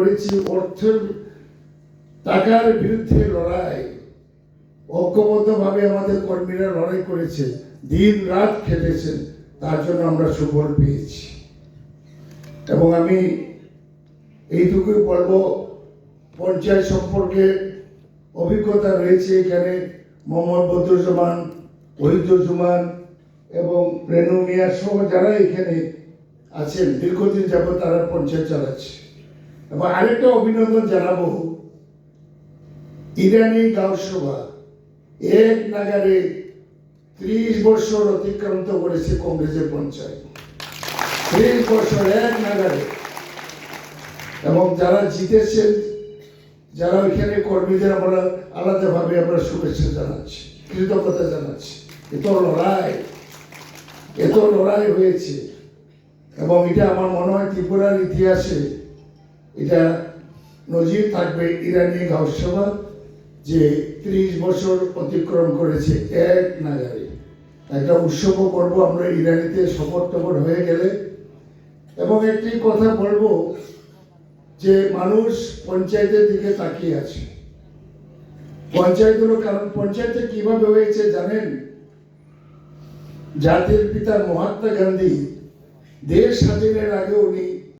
করেছি অর্থের টাকার বিরুদ্ধে লড়াই। ঐক্যবদ্ধভাবে আমাদের কর্মীরা লড়াই করেছে, দিন রাত খেটেছেন, তার জন্য আমরা সুফল পেয়েছি। এবং আমি এইটুকুই বলব পঞ্চায়েত সম্পর্কে অভিজ্ঞতা রয়েছে এখানে মোহাম্মদ বদরুজ্জামান, ওহিদুজ্জামান এবং রেনু মিয়া সহ যারা এখানে আছেন, দীর্ঘদিন যাবত তারা পঞ্চায়েত চালাচ্ছে। এবং আরেকটা অভিনন্দন জানাব। ইরানি গাঁওসভা এক নাগারে ত্রিশ বছর অতিক্রান্ত করেছে কংগ্রেসের পঞ্চায়েত। ত্রিশ বছর এক নাগারে। এবং যারা জিতেছেন, যারা ওইখানে কর্মীদের আমরা আলাদাভাবে আমরা শুভেচ্ছা জানাচ্ছি, কৃতজ্ঞতা জানাচ্ছি। এত লড়াই এত লড়াই হয়েছে। এবং এটা আমার মনে হয় ত্রিপুরার ইতিহাসে এটা নজির থাকবে ইরানি গাউসভা যে ত্রিশ বছর অতিক্রম করেছে এক নাগারে। একটা উৎসবও করব, আমরা ইরানিতে শপথ টপথ হয়ে গেলে। এবং একটি কথা বলব যে মানুষ পঞ্চায়েতের দিকে তাকিয়ে আছে। পঞ্চায়েতগুলো কারণ, পঞ্চায়েতে কীভাবে হয়েছে জানেন? জাতির পিতা মহাত্মা গান্ধী দেশ স্বাধীনের আগে উনি